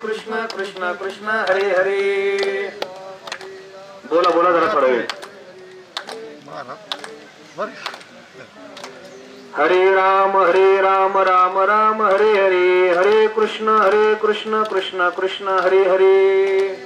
कृष्ण कृष्ण कृष्ण हरे हरे. बोला बोला जरा थोडा वेळ. हरे राम हरे राम राम राम हरे हरे. हरे कृष्ण हरे कृष्ण कृष्ण कृष्ण हरे हरे.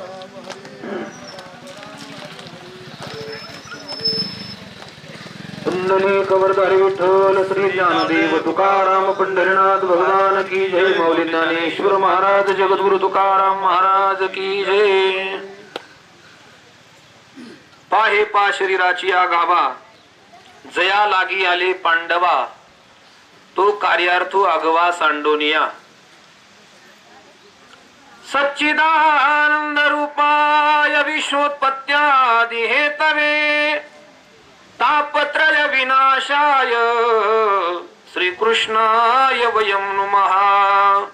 कुंडली कवरधारी विठ्ठल श्री ज्ञानदेव तुकाराम पंढरीनाथ भगवान की जय मौली ज्ञानेश्वर महाराज जगद्गुरु तुकाराम महाराज की जय. पाहे पा शरीराची या गाभा जया लागी आले पांडवा तो कार्यार्थ अगवा सांडोनिया. सच्चिदानंद रूपाय विश्वोत्पत्त्यादि हेतवे तापत्रय विनाशाय। श्रीकृष्णाय वयं नुमहा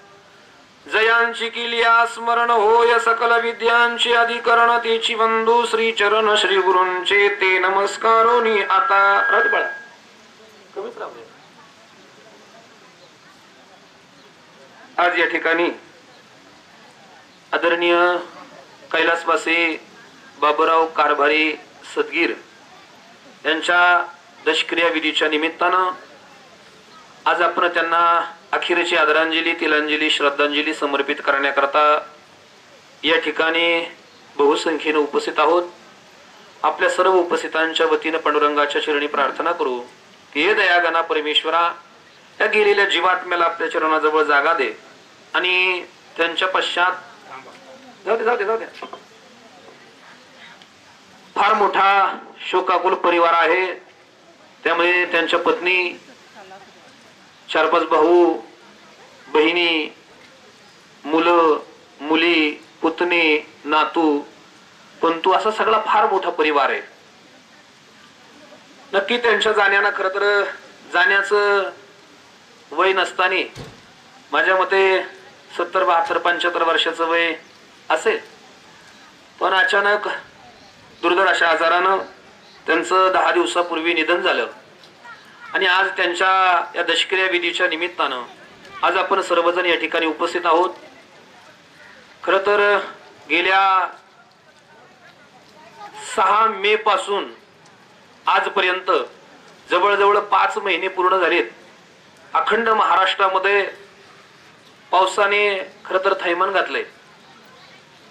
जयांची किलिया स्मरण होय सकल विद्यांची अधिकरण तेची बंधू श्री चरण श्री गुरूंचे ते नमस्कारोनी आता रथ बळा। कमीच आज या ठिकाणी आदरणीय कैलासवासी बाबूराव कारभारी सदगीर त्यांच्या दशक्रियाविधीच्या निमित्तानं आज आपण त्यांना अखेरची आदरांजली तिलांजली श्रद्धांजली समर्पित करण्याकरता या ठिकाणी बहुसंख्येने उपस्थित आहोत. आपल्या सर्व उपस्थितांच्या वतीनं पांडुरंगाच्या चरणी प्रार्थना करू की हे दयागणा परमेश्वरा त्या गेलेल्या जीवात्म्याला आपल्या चरणाजवळ जागा दे आणि त्यांच्या पश्चात जाऊ दे जाऊ दे जाऊ दे. फार मोठा शोकाकुल परिवार आहे. त्यामुळे त्यांच्या पत्नी चार पाच भाऊ बहिणी मुलं मुली पुतणे नातू पंतू असा सगळा फार मोठा परिवार आहे. नक्की त्यांच्या जाण्यानं खरं तर जाण्याचं वय नसताना माझ्या मते सत्तर बहात्तर पंच्याहत्तर वर्षाचं वय असेल. पण अचानक दुर्धर अशा आजारानं त्यांचं दहा दिवसापूर्वी निधन झालं. आणि आज त्यांच्या या दशक्रिया विधीच्या निमित्तानं आज आपण सर्वजण या ठिकाणी उपस्थित आहोत. खर तर गेल्या सहा मे पासून आजपर्यंत जवळजवळ पाच महिने पूर्ण झालेत. अखंड महाराष्ट्रामध्ये पावसाने खर तर थैमान घातलंय.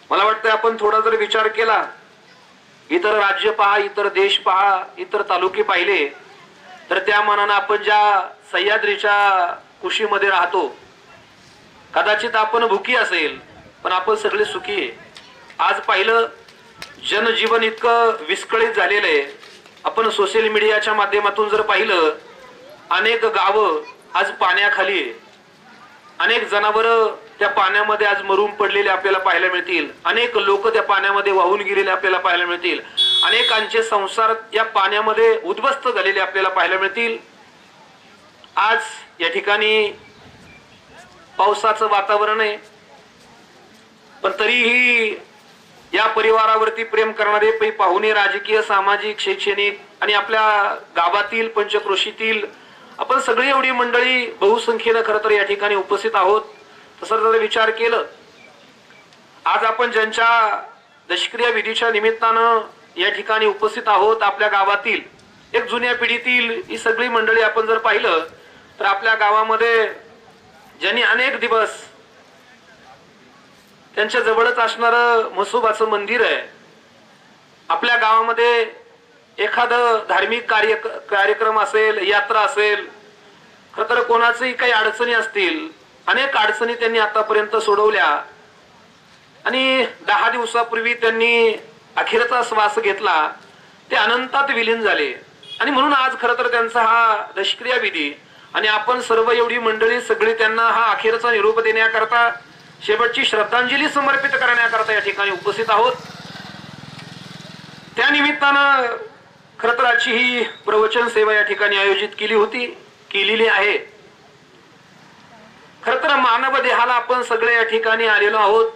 मला वाटतं आपण थोडा जर विचार केला इतर राज्य पहा इतर देश पहा इतर तालुके पाहिले तर त्या मनानं आपण ज्या सह्याद्रीच्या कुशीमध्ये राहतो कदाचित आपण भुकी असेल पण आपण सगळे सुखी आहे. आज पाहिलं जनजीवन इतकं विस्कळीत झालेलं आहे. आपण सोशल मीडियाच्या माध्यमातून जर पाहिलं अनेक गावं आज पाण्याखाली आहे. अनेक जनावरं त्या पाण्यामध्ये आज मरून पडलेले आपल्याला पाहायला मिळतील. अनेक लोक त्या पाण्यामध्ये वाहून गेलेले आपल्याला पाहायला मिळतील. अनेकांचे संसार या पाण्यामध्ये उद्ध्वस्त झालेले आपल्याला पाहायला मिळतील. आज या ठिकाणी पावसाचं वातावरण आहे. पण तरीही या परिवारावरती प्रेम करणारे पै पाहुणे राजकीय सामाजिक शैक्षणिक आणि आपल्या गावातील पंचक्रोशीतील आपण सगळी एवढी मंडळी बहुसंख्येनं खरं तर या ठिकाणी उपस्थित आहोत. तसं जर विचार केलं आज आपण ज्यांच्या दशक्रिया विधीच्या निमित्तानं या ठिकाणी उपस्थित आहोत आपल्या गावातील एक जुन्या पिढीतील ही सगळी मंडळी आपण जर पाहिलं तर आपल्या गावामध्ये ज्यांनी अनेक दिवस त्यांच्या जवळच असणारं म्हसोबाचं मंदिर आहे आपल्या गावामध्ये एखादं धार्मिक कार्य कार्यक्रम असेल यात्रा असेल खरं तर कोणाचंही काही अडचणी असतील अनेक अडचणी त्यांनी आतापर्यंत सोडवल्या. आणि दहा दिवसापूर्वी त्यांनी अखेरचा श्वास घेतला. ते अनंतात विलीन झाले. आणि म्हणून आज खरं तर त्यांचा हा दशक्रिया विधी आणि आपण सर्व एवढी मंडळी सगळी त्यांना हा अखेरचा निरोप देण्याकरता शेवटची श्रद्धांजली समर्पित करण्याकरता या ठिकाणी उपस्थित आहोत. त्या निमित्तानं खर तर आजची ही प्रवचन सेवा या ठिकाणी आयोजित केली होती केलेली आहे. खर तर मानव देहाला आपण सगळे या ठिकाणी आलेलो आहोत.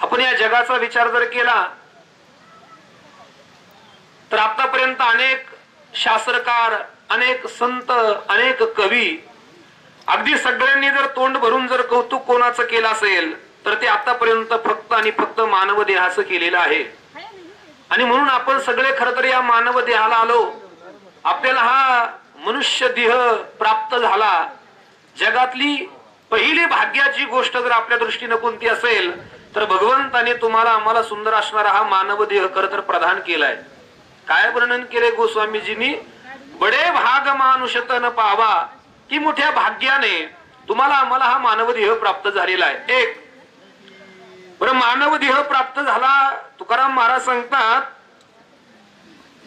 आपण या जगाचा विचार जर केला तर आतापर्यंत अनेक शास्त्रकार अनेक संत अनेक कवी अगदी सगळ्यांनी जर तोंड भरून जर कौतुक कोणाचं केलं असेल तर ते आतापर्यंत फक्त आणि फक्त मानव देहाचं केलेलं आहे. आणि म्हणून आपण सगळे खर तर या मानव देहाला आलो. आपल्याला हा मनुष्य देह प्राप्त झाला. जगातली पहिली भाग्याची गोष्ट जर आपल्या दृष्टीनं कोणती असेल तर भगवंताने तुम्हाला आम्हाला सुंदर असणारा हा मानव देह खर तर प्रदान केलाय. काय वर्णन केले गोस्वामीजींनी? बडे भाग मानुषतन पावा की मोठ्या भाग्याने तुम्हाला आम्हाला हा मानव देह प्राप्त झालेला आहे. एक बरं मानव देह प्राप्त झाला तुकाराम महाराज सांगतात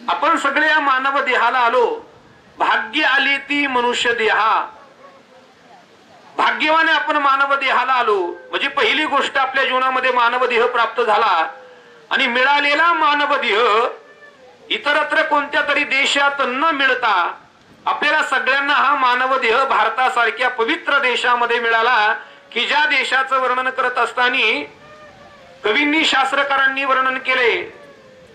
आपण सगळे या मानव देहाला आलो. भाग्य आली ती मनुष्य देहा. भाग्यवाने आपण मानव देहाला आलो म्हणजे पहिली गोष्ट आपल्या जीवनामध्ये मानव देह प्राप्त झाला. आणि मिळालेला मानव देह इतरत्र कोणत्या तरी देशात न मिळता आपल्याला सगळ्यांना हा मानव देह भारतासारख्या पवित्र देशामध्ये मिळाला की ज्या देशाचं वर्णन करत असताना कवींनी शास्त्रकारांनी वर्णन केले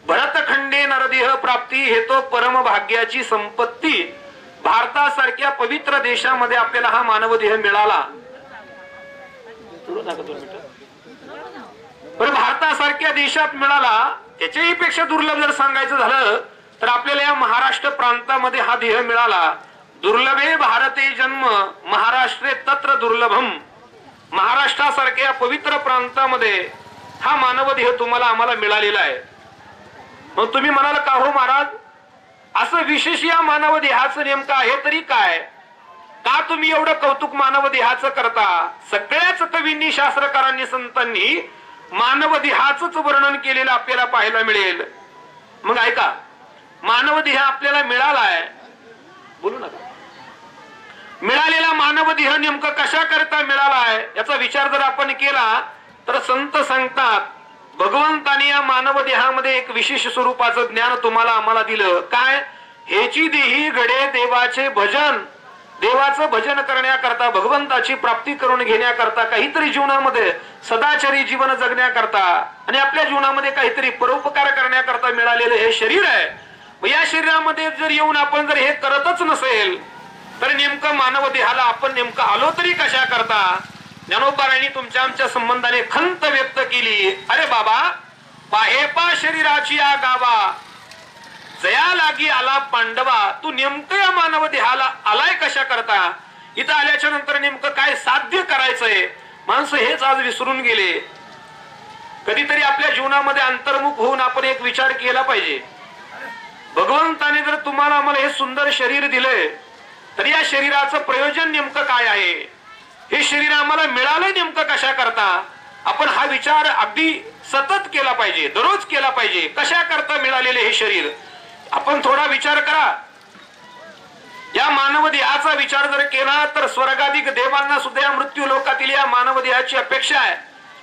भरतखंडे नरदेह प्राप्ती हे तो परम भाग्याची संपत्ती. भारतासारख्या पवित्र देशामध्ये आपल्याला हा मानवदेह मिळाला. बरं भारतासारख्या देशात मिळाला त्याच्याही पेक्षा दुर्लभ जर सांगायचं झालं तर आपल्याला या महाराष्ट्र प्रांतामध्ये हा देह मिळाला. दुर्लभे भारते जन्म महाराष्ट्रे तत्र दुर्लभम. महाराष्ट्रासारख्या पवित्र प्रांतामध्ये हा मानवदेह तुम्हाला आम्हाला मिळालेला आहे. मग तुम्ही म्हणाल का हो महाराज? असं विशेष या मानव देहाचं नेमकं आहे तरी काय? का तुम्ही एवढं कौतुक मानव देहाचं करता? सगळ्याच कवींनी शास्त्रकारांनी संतांनी मानव देहाचंच वर्णन केलेलं आपल्याला पाहायला मिळेल. मग ऐका मानव देह आपल्याला मिळालाय? बोलू नका. मिळालेला मानव देह नेमकं कशा करता मिळालाय? याचा विचार जर आपण केला तर संत सांगतात भगवंताने या मानव देहामध्ये एक विशेष स्वरूपाचं ज्ञान तुम्हाला आम्हाला दिलं. काय? हेची देही घडे देवाचे भजन. देवाचं भजन करण्याकरता भगवंताची प्राप्ती करून घेण्याकरता काहीतरी जीवनामध्ये सदाचारी जीवन जगण्याकरता आणि आपल्या जीवनामध्ये काहीतरी परोपकार करण्याकरता मिळालेलं हे शरीर आहे. या शरीरामध्ये जर येऊन आपण जर हे करतच नसेल तर नेमकं मानव देहाला आपण नेमकं आलो तरी कशा करता? ज्ञानोबारांनी तुमच्या आमच्या संबंधाने खंत व्यक्त केली. अरे बाबा पाहेपा शरीराची या गावा. जया लागी आला पांडवा. तू नेमकं या मानव देहाला आलाय कशा करता? इथं आल्याच्यानंतर नेमकं काय साध्य करायचंय? माणसं हेच आज विसरून गेले. कधीतरी आपल्या जीवनामध्ये अंतर्मुख होऊन आपण एक विचार केला पाहिजे. भगवंताने जर तुम्हाला आम्हाला हे सुंदर शरीर दिलंय तर या शरीराचं प्रयोजन नेमकं काय आहे? हे शरीर आम्हाला मिळालं नेमकं कशा करता आपण हा विचार अगदी सतत केला पाहिजे दररोज केला पाहिजे. कशा करता मिळालेले हे शरीर? आपण थोडा विचार करा. या मानव देहाचा विचार जर केला तर स्वर्गाधिक देवांना सुद्धा या मृत्यू लोकातील या मानव देहाची अपेक्षा आहे.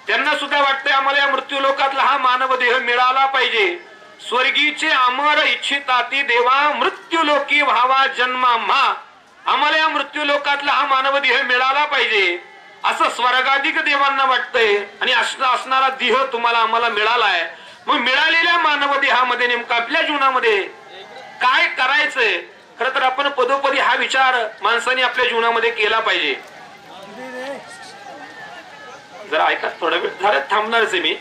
त्यांना सुद्धा वाटतंय आम्हाला या मृत्यू लोकातला हा मानव देह मिळाला पाहिजे. स्वर्गीचे अमर इच्छिताती देवा मृत्यू लोकी व्हावा जन्मा म्हा आम्हाला या मृत्यू लोकातला हा मानव देह मिळाला पाहिजे. असं स्वर्गाधिक देवांना वाटतंय आणि असं असणारा देह तुम्हाला आम्हाला मिळालाय. मग मिळालेल्या मानव देहामध्ये नेमकं आपल्या जीवनामध्ये काय करायचंय? खर तर आपण पदोपदी हा विचार माणसाने आपल्या जीवनामध्ये केला पाहिजे. जरा ऐका थोडा वेळ झालं थांबणारच आहे मी.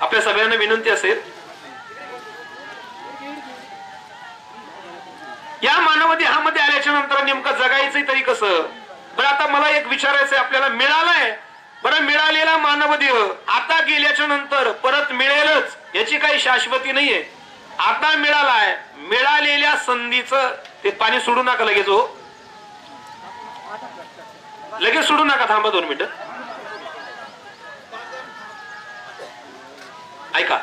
आपल्या सगळ्यांना विनंती असेल. या मानव देहामध्ये आल्याच्यानंतर नेमकं जगायचंय तरी कसं? बरं आता मला एक विचारायचंय आपल्याला मिळालंय? बरं मिळालेला मानवदेह आता गेल्याच्यानंतर परत मिळेलच याची काही शाश्वती नाहीये. आता मिळालाय मिळालेल्या संधीचं ते पाणी सोडू नका लगेच हो. लगेच सोडू नका थांबा दोन मिनिट. ऐका.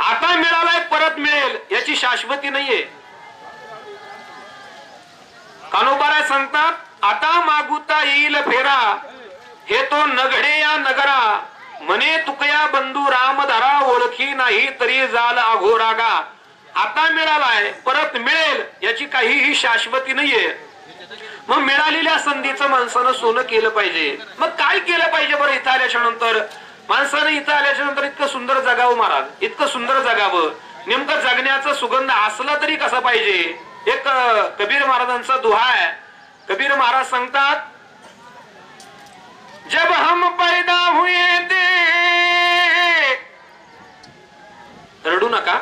आता मिळालाय परत मिळेल याची शाश्वती नाहीये. कानोबारा सांगतात आता मागुता येईल फेरा हे तो नघडे या नगरा म्हणे तुकया बंधू राम धरा ओळखी नाही तरी जाल अघोरागा आता मिळालाय परत मिळेल याची काहीही शाश्वती नाहीये. मग मिळालेल्या संधीचं माणसानं सोनं केलं पाहिजे. मग काय केलं पाहिजे बरं इथं आल्याच्यानंतर माणसानं इथं आल्याच्यानंतर इतकं सुंदर जगावं महाराज इतकं सुंदर जगावं. नेमकं जगण्याचा सुगंध असला तरी कसा पाहिजे? एक कबीर महाराजांचा दुहा आहे. कबीर महाराज सांगतात जब हम पैदा हुए थे. रडू नका.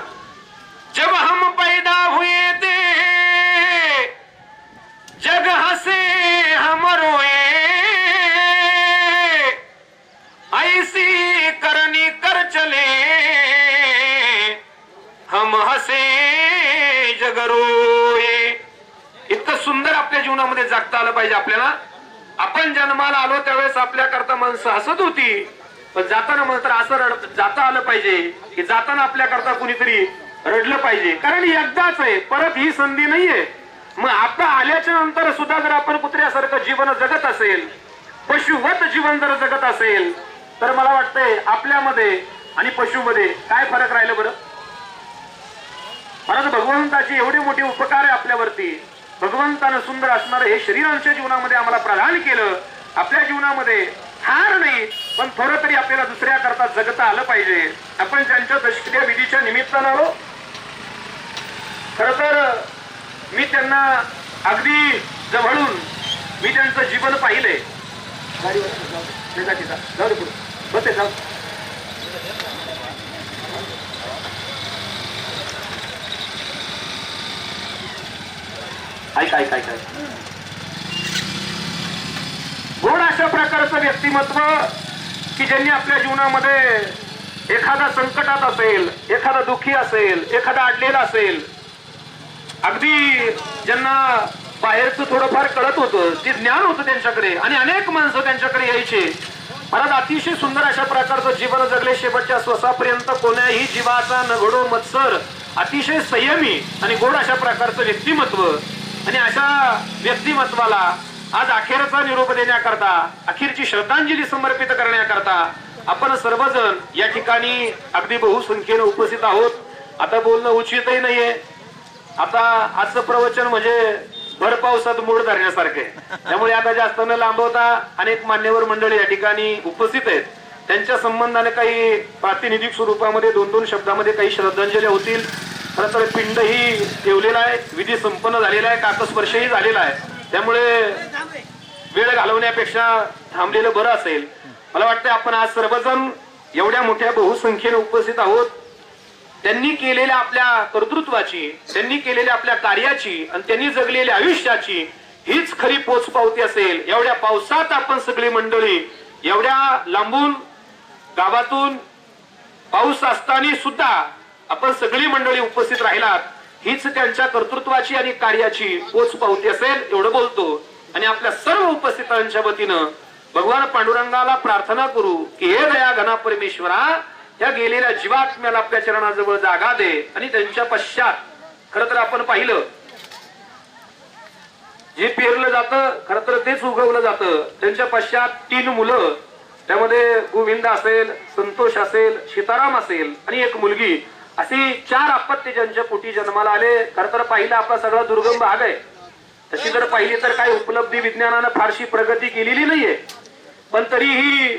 जीवनामध्ये जगता आलं पाहिजे आपल्याला. आपण जन्माला आलो त्यावेळेस आपल्याकरता माणसं हसत होती. पण जाताना मात्र असं रड जाता आलं पाहिजे की जाताना आपल्याकरता कुणीतरी रडलं पाहिजे. कारण एकदाच आहे परत ही संधी नाहीये. मग आता आल्याच्यानंतर सुद्धा जर आपण कुत्र्यासारखं जीवन जगत असेल पशुवत जीवन जर जगत असेल तर मला वाटतंय आपल्यामध्ये आणि पशुमध्ये काय फरक राहिलं बरं? परत भगवंताची एवढी मोठी उपकार आहे आपल्यावरती. भगवंतानं सुंदर असणारं हे शरीर आमच्या जीवनामध्ये आम्हाला प्रदान केलं. आपल्या जीवनामध्ये हार नाही पण थोडं तरी आपल्याला दुसऱ्या करता जगता आलं पाहिजे. आपण त्यांच्या दशक्रिया विधीच्या निमित्तानं आलो खर तर मी त्यांना अगदी जवळून मी त्यांचं जीवन पाहिलंय. जाऊ दे. ते जाऊ दे पुढे. बस ते जाऊ ऐक ऐक ऐक ऐक. गोड अशा प्रकारचं व्यक्तिमत्व की ज्यांनी आपल्या जीवनामध्ये एखादा संकटात असेल एखादा दुःखी असेल एखादा अडलेला असेल अगदी ज्यांना बाहेरचं थोडंफार कळत होतं ते ज्ञान होतं त्यांच्याकडे आणि अनेक माणसं त्यांच्याकडे यायचे. परत अतिशय सुंदर अशा प्रकारचं जीवन जगले शेवटच्या श्वासापर्यंत कोण्याही जीवाचा नघडो मत्सर अतिशय संयमी आणि गोड अशा प्रकारचं व्यक्तिमत्व आणि अशा व्यक्तिमत्वाला आज अखेरचा निरोप देण्याकरता अखेरची श्रद्धांजली समर्पित करण्याकरता आपण सर्वजण या ठिकाणी अगदी बहुसंख्येनं उपस्थित आहोत. आता बोलणं उचितही नाहीये. आता आजचं प्रवचन म्हणजे भर पावसात मूड धरण्यासारखे त्यामुळे आता जास्त न लांबवता अनेक मान्यवर मंडळी या ठिकाणी उपस्थित आहेत. त्यांच्या संबंधाने काही प्रातिनिधिक स्वरूपामध्ये दोन दोन शब्दामध्ये काही श्रद्धांजली होतील. खरं तर पिंडही ठेवलेला आहे विधी संपन्न झालेला आहे काकस्पर्शही झालेला आहे. त्यामुळे वेळ घालवण्यापेक्षा थांबलेलं बरं असेल. मला वाटतं आपण आज सर्वजण एवढ्या मोठ्या बहुसंख्येने उपस्थित आहोत. त्यांनी केलेल्या आपल्या कर्तृत्वाची त्यांनी केलेल्या आपल्या कार्याची आणि त्यांनी जगलेल्या आयुष्याची हीच खरी पोचपावती असेल. एवढ्या पावसात आपण सगळी मंडळी एवढ्या लांबून गावातून पाऊस असताना सुद्धा आपण सगळी मंडळी उपस्थित राहिलात हीच त्यांच्या कर्तृत्वाची आणि कार्याची पोच पावती असेल एवढं बोलतो. आणि आपल्या सर्व उपस्थितांच्या वतीनं भगवान पांडुरंगाला प्रार्थना करू की हे दया घना परमेश्वरा त्या गेलेल्या जीवात्म्याला आपल्या चरणाजवळ जागा दे आणि त्यांच्या पश्चात खर तर आपण पाहिलं जे पेरलं जातं खर तर तेच उगवलं जातं. त्यांच्या पश्चात तीन मुलं त्यामध्ये गोविंद असेल संतोष असेल सीताराम असेल आणि एक मुलगी. अशी चार आपत्ती ज्यांच्या पोटी जन्माला आले खर तर पाहिलं आपला सगळा दुर्गम भाग आहे. तशी जर पाहिली तर काही उपलब्धी विज्ञानानं फारशी प्रगती केलेली नाहीये. पण तरीही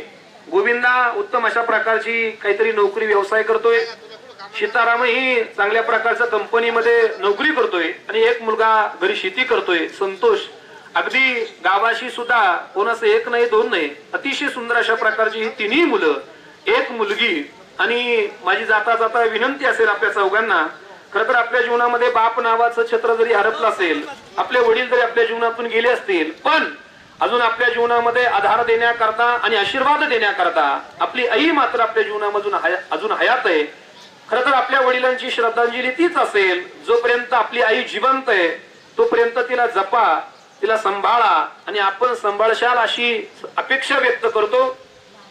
गोविंदा उत्तम अशा प्रकारची काहीतरी नोकरी व्यवसाय करतोय. सीतारामही चांगल्या प्रकारच्या कंपनीमध्ये नोकरी करतोय आणि एक मुलगा घरी शेती करतोय संतोष. अगदी गावाशी सुद्धा कोणाचं एक नाही दोन नाही अतिशय सुंदर अशा प्रकारची ही तिन्ही मुलं एक मुलगी आणि माझी जाता जाता विनंती असेल आपल्या चौघांना खर तर आपल्या जीवनामध्ये बाप नावाचं छत्र जरी हरपलं असेल आपले वडील जरी आपल्या जीवनातून गेले असतील पण अजून आपल्या जीवनामध्ये आधार देण्याकरता आणि आशीर्वाद देण्याकरता आपली आई मात्र आपल्या जीवनामधून अजून हयात आहे. खर तर आपल्या वडिलांची श्रद्धांजली तीच असेल जोपर्यंत आपली आई जिवंत आहे तोपर्यंत तिला जपा तिला सांभाळा आणि आपण सांभाळशाल अशी अपेक्षा व्यक्त करतो.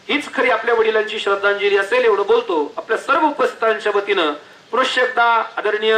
हीच खरी आपल्या वडिलांची श्रद्धांजली असेल एवढं बोलतो. आपल्या सर्व उपस्थितांच्या वतीनं पुनश्च एकदा आदरणीय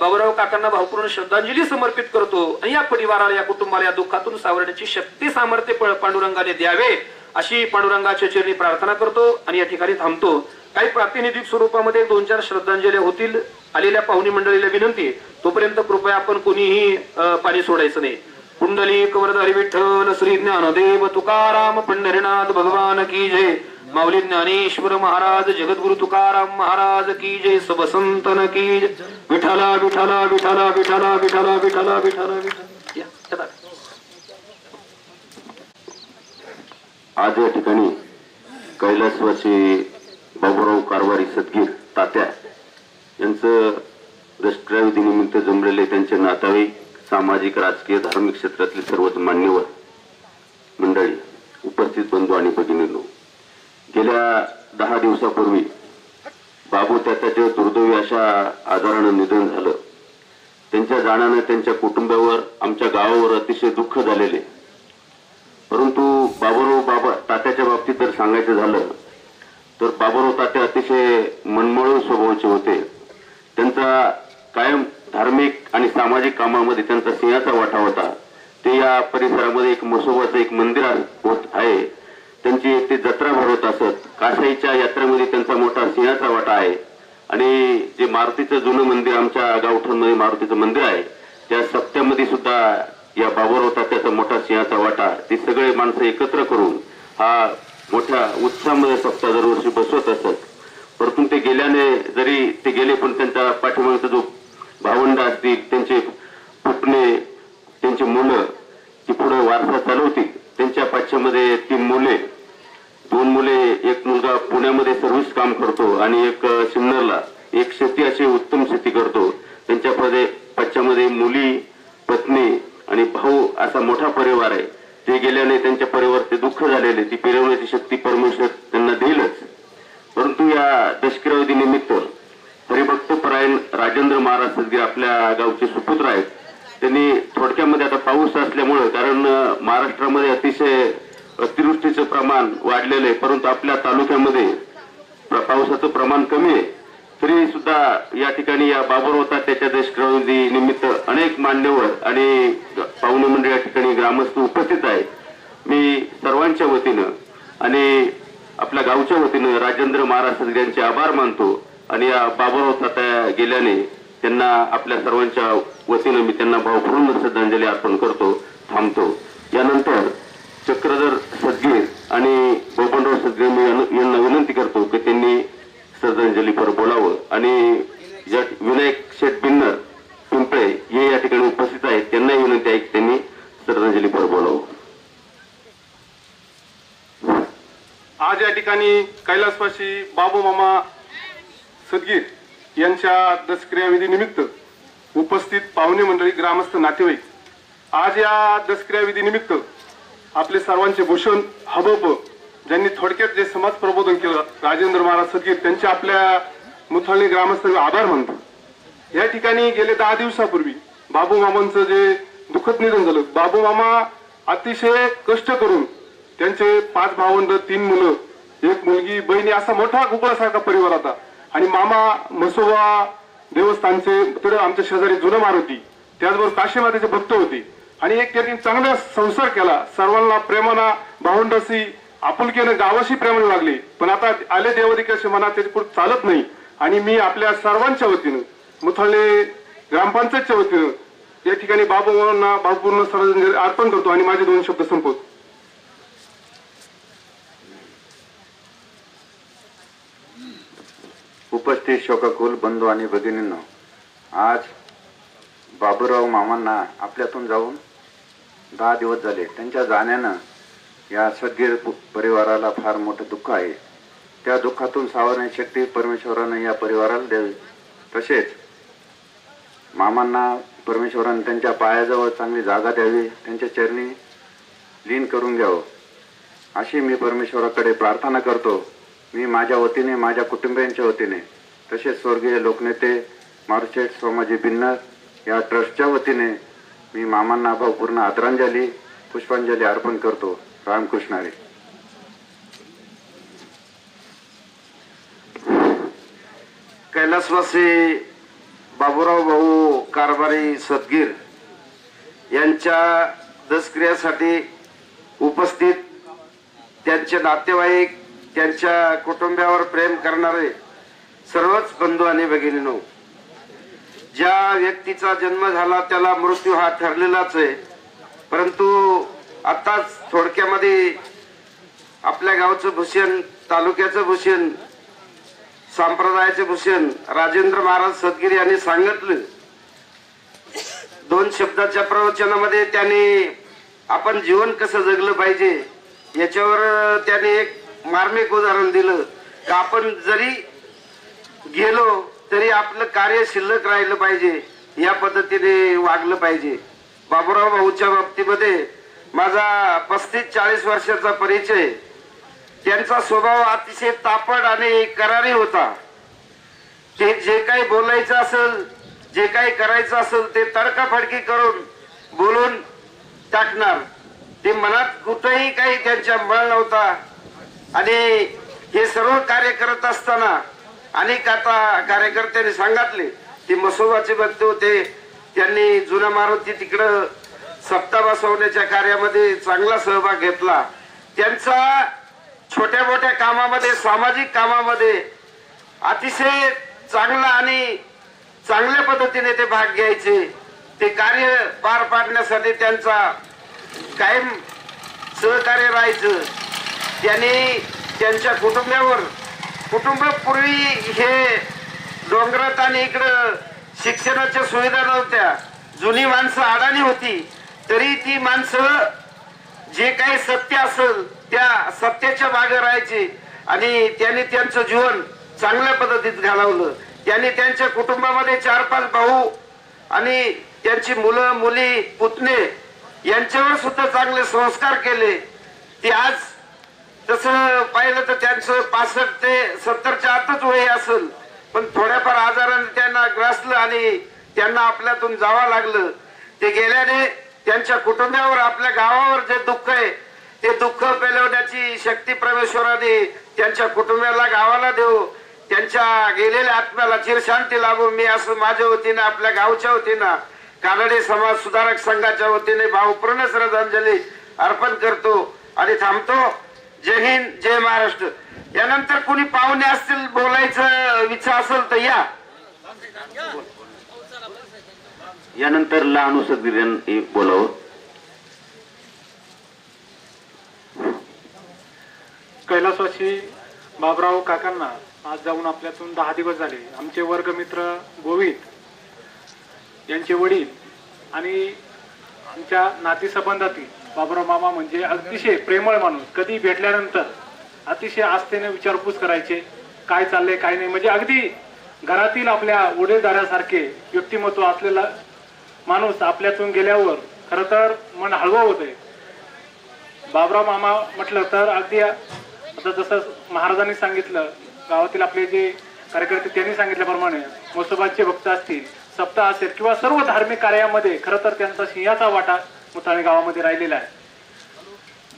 बाबूराव काकांना भावपूर्ण श्रद्धांजली समर्पित करतो आणि या परिवाराला या कुटुंबाला या दुःखातून सावरण्याची शक्ती सामर्थ्य पांडुरंगाने द्यावे अशी पांडुरंगाच्या चरणी प्रार्थना करतो आणि या ठिकाणी थांबतो. काही प्रातिनिधिक स्वरूपामध्ये दोन चार श्रद्धांजली होतील. आलेल्या पाहुणी मंडळीला विनंती तोपर्यंत कृपया आपण कोणीही पाणी सोडायचं नाही. कुंडली कवरधारी विठ्ठल श्री ज्ञानदेव तुकाराम पंढरीनाथ भगवान की जय. माऊली ज्ञानेश्वर महाराज जगद्गुरु तुकाराम महाराज की जय. सब संतन की जय. विठाला विठाला विठाला विठाला विठाला विठाला विठाला विठाला आज या ठिकाणी कैलासवासी बाबूराव कारवारी सदगीर तात्या यांचं दशक्राविधीनिमित्त जमलेले त्यांचे नातावाईक सामाजिक राजकीय धार्मिक क्षेत्रातले सर्वच मान्यवर मंडळी उपस्थित बंधू आणि भगिनींनो गेल्या दहा दिवसापूर्वी बाबू त्याच्या दुर्दैवी अशा आजारानं निधन झालं त्यांच्या जाण्यानं त्यांच्या कुटुंबावर आमच्या गावावर अतिशय दुःख झालेले. परंतु बाबूराव बाबा तात्याच्या बाबतीत जर सांगायचं झालं तर बाबूराव तात्या अतिशय मनमळू स्वभावाचे होते. त्यांचा कायम धार्मिक आणि सामाजिक कामामध्ये त्यांचा सिंहाचा वाटा होता. ते या परिसरामध्ये एक मसोबाचं एक मंदिर होत आहे. त्यांची एक ते जत्रा भरवत असत. काशाईच्या यात्रेमध्ये त्यांचा मोठा सिंहाचा वाटा आहे. आणि जे मारुतीचं जुनं मंदिर आमच्या गावठणमध्ये मारुतीचं मंदिर आहे त्या सप्त्यामध्ये सुद्धा या बाबर होता त्याचा मोठा सिंहाचा वाटा. ते सगळे माणसं एकत्र करून हा मोठ्या उत्साहामध्ये सप्ताह दरवर्षी बसवत असत. परंतु ते गेल्याने जरी ते गेले पण त्यांच्या पाठीमागचा जो भावंड असतील त्यांचे पुतणे त्यांची मुलं ती पुढे वारसा चालवतील. त्यांच्या पाठ्यामध्ये तीन मुले. दोन मुले एक मुलगा पुण्यामध्ये सर्व्हिस काम करतो आणि एक सिन्नरला. एक शेती अशी उत्तम शेती करतो. त्यांच्या पदे मुली पत्नी आणि भाऊ असा मोठा परिवार आहे. ते गेल्याने त्यांच्या परिवाराचे दुःख झालेले. ती फिरवण्याची शक्ती परमेश्वर त्यांना देईलच परंतु या दशकिरावधी निमित्त नारायण राजेंद्र महाराज सदगीर आपल्या गावचे सुपुत्र आहेत त्यांनी थोडक्यामध्ये आता पाऊस असल्यामुळं कारण महाराष्ट्रामध्ये अतिशय अतिवृष्टीचं प्रमाण वाढलेलं आहे परंतु आपल्या तालुक्यामध्ये पावसाचं प्रमाण कमी आहे. तरी सुद्धा या ठिकाणी या बाबर होता त्याच्या देशक्रांती निमित्त अनेक मान्यवर आणि पाहुणे मंडळ या ठिकाणी ग्रामस्थ उपस्थित आहे मी सर्वांच्या वतीनं आणि आपल्या गावच्या वतीनं राजेंद्र महाराज यांचे आभार मानतो. आणि या बाबुराव तात्या गेल्याने त्यांना आपल्या सर्वांच्या वतीनं मी त्यांना भावपूर्ण श्रद्धांजली अर्पण करतो थांबतो. यानंतर चक्रधर सदगीर आणि बबनराव सदगीर मी यांना विनंती करतो की त्यांनी श्रद्धांजलीपर बोलावं. आणि या विनायक शेठ बिन्नर पिंपळे हे या ठिकाणी उपस्थित आहेत त्यांनाही विनंती आहे की त्यांनी श्रद्धांजलीपर बोलावं. आज या ठिकाणी कैलासवासी बाबू मामा सदगीर यांच्या दसक्रियाविधीनिमित्त उपस्थित पाहुणे मंडळी ग्रामस्थ नातेवाईक आज या दसक्रियाविधी निमित्त आपले सर्वांचे भूषण हबप ज्यांनी थोडक्यात जे समाज प्रबोधन केलं राजेंद्र महाराज सदगीर त्यांचे आपल्या मुथळणी ग्रामस्थ आभार मानतो. या ठिकाणी गेले दहा दिवसापूर्वी बाबू मामांचं जे दुःखद निधन झालं बाबू मामा अतिशय कष्ट करून त्यांचे पाच भावंड तीन मुलं एक मुलगी बहिणी असा मोठा गोकुळासारखा परिवार होता. आणि मामा मसोबा देवस्थानचे तिथे आमच्या शेजारी जुनं मारुती त्याचबरोबर काशीमातेचे भक्त होते. आणि एक त्यांनी चांगला संसार केला. सर्वांना प्रेमाना भावंडाशी आपुलकीने गावाशी प्रेमाने लागले. पण आता आले देवाधिकाशी मनात त्याच्या पुढे चालत नाही. आणि मी आपल्या सर्वांच्या वतीनं मुथळले ग्रामपंचायतच्या वतीनं या ठिकाणी बाबूंना भावपूर्ण श्रद्धांजली अर्पण करतो. आणि माझे दोन शब्द संपवतो. उपस्थित शोकाकुल बंधू आणि भगिनींनो आज बाबूराव मामांना आपल्यातून जाऊन दहा दिवस झाले. त्यांच्या जाण्यानं या सदगीर परिवाराला फार मोठं दुःख आहे. त्या दुःखातून सावरण्याची शक्ती परमेश्वरानं या परिवाराला द्यावी तसेच मामांना परमेश्वरानं त्यांच्या पायाजवळ चांगली जागा द्यावी त्यांच्या चरणी लीन करून घ्यावं. अशी मी परमेश्वराकडे प्रार्थना करतो. मी माझ्या वतीने माझ्या कुटुंबियांच्या वतीने तसेच स्वर्गीय लोकनेते मारुशेठ सोमाजी बिन्नर या ट्रस्टच्या वतीने मी मामांना भावपूर्ण आदरांजली पुष्पांजली अर्पण करतो. रामकृष्णारी. कैलासवासी बाबूराव भाऊ कारभारी सदगीर यांच्या दसक्रियासाठी उपस्थित त्यांचे नातेवाईक त्यांच्या कुटुंबावर प्रेम करणारे सर्वच बंधू आणि भगिनीनो ज्या व्यक्तीचा जन्म झाला त्याला मृत्यू हा ठरलेलाच आहे. परंतु आताच थोडक्यामध्ये आपल्या गावचं भूषण तालुक्याचं भूषण संप्रदायाचे भूषण राजेंद्र महाराज सदगिरी यांनी सांगितलं. दोन शब्दाच्या प्रवचनामध्ये त्यांनी आपण जीवन कसं जगलं पाहिजे याच्यावर त्याने एक मार्मिक उदाहरण दिलं. का आपण जरी गेलो तरी आपलं कार्य शिल्लक राहिलं पाहिजे. या पद्धतीने वागलं पाहिजे. बाबुराव भाऊच्या बाबतीमध्ये माझा पस्तीस चाळीस वर्षाचा परिचय. त्यांचा स्वभाव अतिशय तापड आणि करारी होता. ते जे काही बोलायचं असेल जे काही करायचं असेल ते तडकाफडकी करून बोलून टाकणार. ते मनात कुठंही काही त्यांच्या मळ नव्हता. आणि हे सर्व कार्य करत असताना अनेक आता कार्यकर्त्यांनी सांगितले ते मसोबाचे भक्त होते त्यांनी जुना मारुती तिकडं सप्ता बसवण्याच्या कार्यामध्ये चांगला सहभाग घेतला. त्यांचा छोट्या मोठ्या कामामध्ये सामाजिक कामामध्ये अतिशय चांगला आणि चांगल्या पद्धतीने ते भाग घ्यायचे. ते कार्य पार पाडण्यासाठी त्यांचा कायम सहकार्य राहायचं. त्यांनी त्यांच्या कुटुंबावर कुटुंब पूर्वी हे डोंगरात आणि इकडं शिक्षणाच्या सुविधा नव्हत्या. जुनी माणसं अडाणी होती. तरी ती माणसं जे काही सत्य असेल त्या सत्याच्या मागे राहायचे आणि त्यांनी त्यांचं जीवन चांगल्या पद्धतीत घालवलं. त्यांनी त्यांच्या कुटुंबामध्ये चार पाच भाऊ आणि त्यांची मुलं मुली पुतणे यांच्यावर सुद्धा चांगले संस्कार केले. ते आज तसं पाहिलं तर त्यांचं पासष्ट ते सत्तरच्या आतच वय असेल. पण थोड्याफार आजाराने त्यांना ग्रासलं आणि त्यांना आपल्यातून जावं लागलं. ते गेल्याने त्यांच्या कुटुंबावर आपल्या गावावर जे दुःख आहे ते दुःख पेलवण्याची शक्ती परमेश्वराने त्यांच्या कुटुंबाला गावाला देऊ. त्यांच्या गेलेल्या आत्म्याला चिरशांती लाभू. मी असं माझ्या वतीनं आपल्या गावच्या वतीनं कानडे समाज सुधारक संघाच्या वतीने भावपूर्ण श्रद्धांजली अर्पण करतो आणि थांबतो. जय हिंद जय महाराष्ट्र. यानंतर कुणी पाहुणे असतील बोलायचं इच्छा असेल तर या. यानंतर लहानू सदगीर यांनी बोलावं. कैलासवासी बाबराव काकांना आज जाऊन आपल्यातून दहा दिवस झाले. आमचे वर्गमित्र गोविंद यांचे वडील आणि आमच्या नातीसंबंधातील बाबराव मामा म्हणजे अतिशय प्रेमळ माणूस. कधी भेटल्यानंतर अतिशय आस्थेने विचारपूस करायचे काय चाललंय काय नाही. म्हणजे अगदी घरातील आपल्या वडीलधाऱ्यासारखे व्यक्तिमत्व असलेला माणूस आपल्यातून गेल्यावर खरं तर मन हळवं होतंय. बाबराव मामा म्हटलं तर अगदी आता जसं महाराजांनी सांगितलं गावातील आपले जे कार्यकर्ते त्यांनी सांगितल्याप्रमाणे मोसोबाचे भक्त असतील सप्ताह असेल किंवा सर्व धार्मिक कार्यामध्ये खरं तर त्यांचा सिंहाचा वाटा मुताने गावामध्ये राहिलेला आहे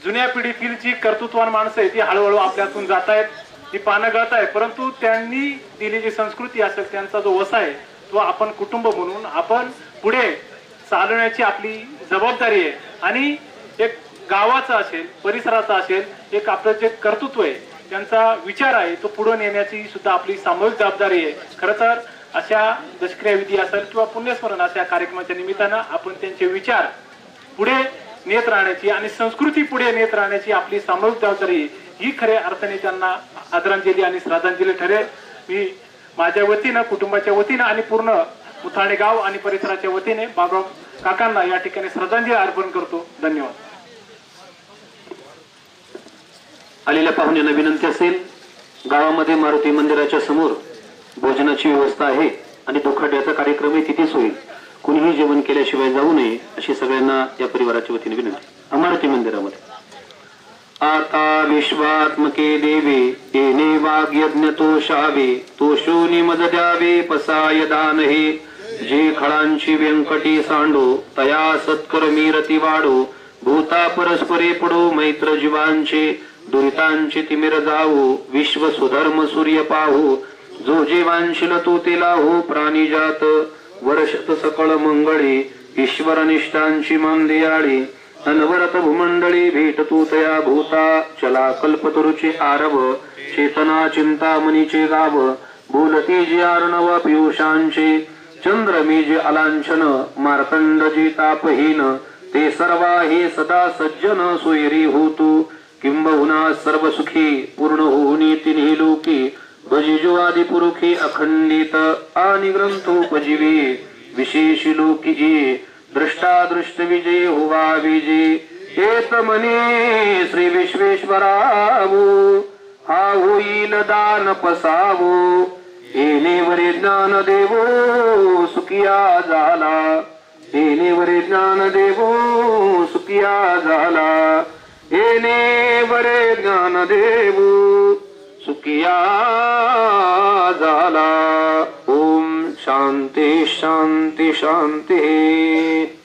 जुन्या पिढीतील जी कर्तृत्वान माणसं आहे ती हळूहळू आपल्यातून जात आहेत ती पानं गळत आहे परंतु त्यांनी दिलेली संस्कृती असेल त्यांचा जो वसा आहे तो आपण कुटुंब म्हणून आपण पुढे चालवण्याची आपली जबाबदारी आहे. आणि एक गावाचा असेल परिसराचा असेल एक आपलं जे कर्तृत्व आहे त्यांचा विचार आहे तो पुढे नेण्याची सुद्धा आपली सामूहिक जबाबदारी आहे. खरं तर अशा दशक्रिया विधी असेल किंवा पुण्यस्मरण अशा कार्यक्रमाच्या निमित्तानं आपण त्यांचे विचार पुढे नेत राहण्याची आणि संस्कृती पुढे नेत राहण्याची आपली सामूहिक जबाबदारी ही खऱ्या अर्थाने त्यांना आदरांजली आणि श्रद्धांजली ठरेल. मी माझ्या वतीनं कुटुंबाच्या वतीनं आणि पूर्ण मुथाणे गाव आणि परिसराच्या वतीने बाबा काकांना या ठिकाणी श्रद्धांजली अर्पण करतो. धन्यवाद. आलेल्या पाहुण्यांना विनंती असेल गावामध्ये मारुती मंदिराच्या समोर भोजनाची व्यवस्था आहे आणि दुखाट्याचा कार्यक्रमही तिथेच होईल. कुणीही जेवण केल्याशिवाय जाऊ नये अशी सगळ्यांना या परिवाराच्या वतीने विनंती. अमरावती मंदिरामध्ये. आता विश्वात्मके देवे येणे वाग्यज्ञ तो शावे तो शोनी मज द्यावे पसाय दान हे. जे खळांची व्यंकटी सांडो तया सत्कर मीरती वाढो भूता परस्परे पडो मैत्र जीवांचे दुरितांचे तिमिर जावो विश्व सुधर्म सूर्य पाहू. जो जीवांशील तो ते लाहो प्राणी जात. वर्षत सकळ मंगळे ईश्वरनिष्ठांची मांदियाळी अनवरत भूमंडळी भेटतू तया भूता चला कल्पतरुचे आरव चेतना चिंतामणीचे गाव बोलती जी आर्णव पियुषांचे चंद्र मी जे अलांछन मार्तंड जी तापहीन ते सर्वा हे सदा सज्जन सोयरी होतू किंबहुना सर्व सुखी पूर्ण होऊनी तिन्ही लोकी बजिजो आदि पुरुखी अखंडित आणि ग्रंथोपजीवी विशेष लोकिजे दृष्टादृष्ट विजय होवा विजय येत मने श्री विश्वेश्वरावो हा होईल दान पसावो येणेवरे ज्ञान देवो सुखिया झाला येणेवरे ज्ञान देवो सुखिया झाला येणेवरे ज्ञान देवो सुकिया जाला। ॐ शान्ति शान्ति शान्तिः